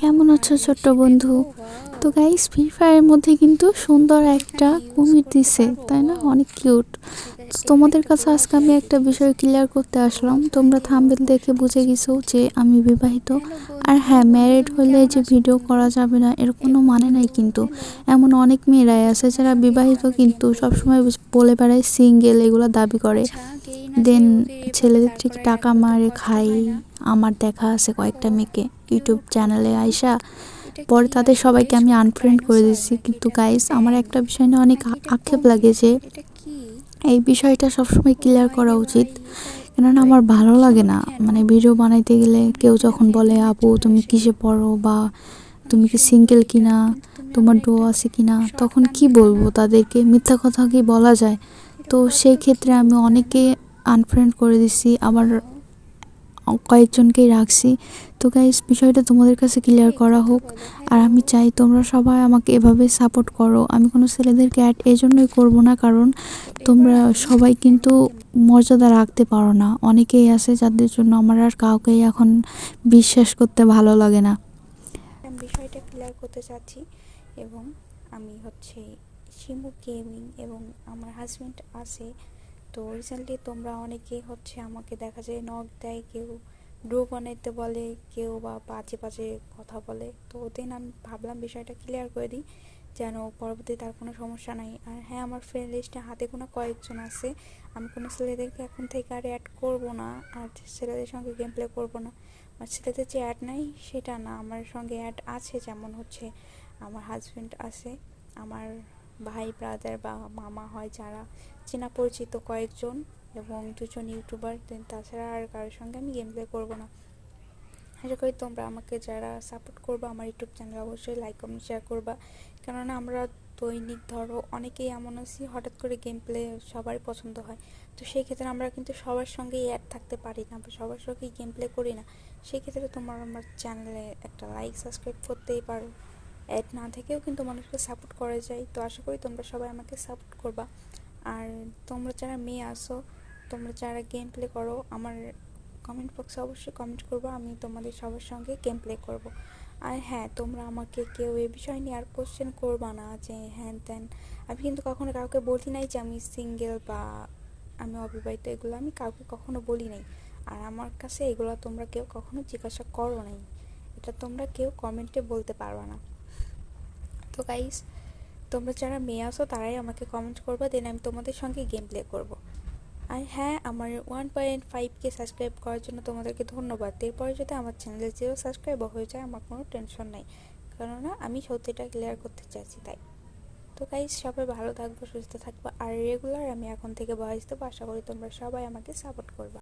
কেমন আছো ছোট্ট বন্ধু? তো গাইস ফ্রি ফায়ারের মধ্যে কিন্তু সুন্দর একটা কুমির দিছে, তাই না? অনেক কিউট তোমাদের কাছে আজকে আমি একটা বিষয় ক্লিয়ার করতে আসলাম। তোমরা থাম্বেল দেখে বুঝে গেছো যে আমি বিবাহিত। আর হ্যাঁ ম্যারিড হলে যে ভিডিও করা যাবে না, এর কোনো মানে নাই কিন্তু। এমন অনেক মেয়েরাই আছে যারা বিবাহিত কিন্তু সবসময় বলে বেড়ায় সিঙ্গেল এগুলো দাবি করে। দেন ছেলেদের ঠিক টাকা মারে খাই আমার দেখা আছে কয়েকটা মেয়েকে ইউটিউব চ্যানেলে আইসা। পরে তাদের সবাইকে আমি আনফ্রেন্ড করে দিচ্ছি কিন্তু গাইস আমার একটা বিষয় নিয়ে অনেক আক্ষেপ লাগে যে এই বিষয়টা সবসময় ক্লিয়ার করা উচিত। কেননা আমার ভালো লাগে না। মানে ভিডিও বানাইতে গেলে কেউ যখন বলে আপু তুমি কিসে পড়ো বা তুমি কি সিঙ্গেল কিনা? তোমার ডো আছে কিনা? তখন কি বলব তাদেরকে? মিথ্যা কথা কি বলা যায়? তো সেই ক্ষেত্রে আমি অনেকে আনফ্রেন্ড করে দিছি। আবার কয়েকজনকেই রাখছি। তো গাইস বিষয়টা তোমাদের কাছে ক্লিয়ার করা হোক। আর আমি চাই তোমরা সবাই আমাকে এভাবে সাপোর্ট করো। আমি কোনো ছেলেদেরকে অ্যাড এই জন্যই করব না, কারণ তোমরা সবাই কিন্তু মর্যাদা রাখতে পারো না। অনেকেই আছে যাদের জন্য আমার আর কাউকেই এখন বিশ্বাস করতে ভালো লাগে না। বিষয়টা ক্লিয়ার করতে চাচ্ছি এবং আমি হচ্ছে শিমু গেমিং এবং আমার হাজব্যান্ড আছে। তো রিসেন্টলি তোমরা অনেকে হচ্ছে আমাকে দেখা যায় নখ দেয়, কেউ ডো বানাইতে বলে, কেউ বা বাজে বাজে কথা বলে। তো দেন আমি ভাবলাম বিষয়টা ক্লিয়ার করে দিই, যেন পরবর্তী তার কোনো সমস্যা নাই। আর হ্যাঁ আমার ফ্রেন্ড লিস্টে হাতে কোনো কয়েকজন আছে। আমি কোনো ছেলেদেরকে এখন থেকে আর অ্যাড করব না, আর ছেলেদের সঙ্গে গেম প্লে করব না। আমার ছেলেদের যে অ্যাড নাই, সেটা না, আমার সঙ্গে অ্যাড আছে যেমন হচ্ছে আমার হাজব্যান্ড আছে, আমার ভাই ব্রাদার বা মামা হয় যারা চেনা পরিচিত কয়েকজন এবং দুজন ইউটিউবার তাছাড়া আর কারোর সঙ্গে আমি গেম প্লে করব না। আশা করি তোমরা আমাকে যারা সাপোর্ট করবে আমার ইউটিউব চ্যানেল অবশ্যই লাইক কমেন্ট শেয়ার করবা। কেননা আমরা দৈনিক ধরো অনেকেই এমন আছি, হঠাৎ করে গেম প্লে সবারই পছন্দ হয়। তো সেই ক্ষেত্রে আমরা কিন্তু সবার সঙ্গেই অ্যাড থাকতে পারি না বা সবার সঙ্গেই গেম প্লে করি না। সেই ক্ষেত্রে তোমার আমার চ্যানেলে একটা লাইক সাবস্ক্রাইব করতেই পারো। অ্যাড না থেকেও কিন্তু মানুষকে সাপোর্ট করা যায়। তো আশা করি তোমরা সবাই আমাকে সাপোর্ট করবা। আর তোমরা যারা মেয়ে আসো তোমরা যারা গেম প্লে করো, আমার কমেন্ট বক্সে অবশ্যই কমেন্ট করব। আমি তোমাদের সবার সঙ্গে গেম প্লে করব। আর হ্যাঁ তোমরা আমাকে কেউ এ বিষয় নিয়ে আর কোশ্চেন করবা না যে, হ্যান ত্যান। আমি কিন্তু কখনো কাউকে বলি নাই যে আমি সিঙ্গেল বা আমি অবিবাহিত, এগুলো আমি কাউকে কখনো বলি নাই। আর আমার কাছে এগুলো তোমরা কেউ কখনো জিজ্ঞাসা করো নাই। এটা তোমরা কেউ কমেন্টে বলতে পারবা না। তো গাইস তোমরা যারা মেয়ে আসো তারাই আমাকে কমেন্ট করবে দেন আমি তোমাদের সঙ্গে গেম প্লে করব। আর হ্যাঁ আমার ওয়ান পয়েন্ট ফাইভকে সাবস্ক্রাইব করার জন্য তোমাদেরকে ধন্যবাদ। এরপরে যদি আমার চ্যানেলে জিরো সাবস্ক্রাইব হয়ে যায়, আমার কোনো টেনশন নাই। কেননা, আমি সত্যিটা ক্লিয়ার করতে চাইছি তাই। তো গাইজ সবাই ভালো থাকব, সুস্থ থাকব, আর রেগুলার আমি এখন থেকে ভয়েস দেবো। আশা করি তোমরা সবাই আমাকে সাপোর্ট করবে।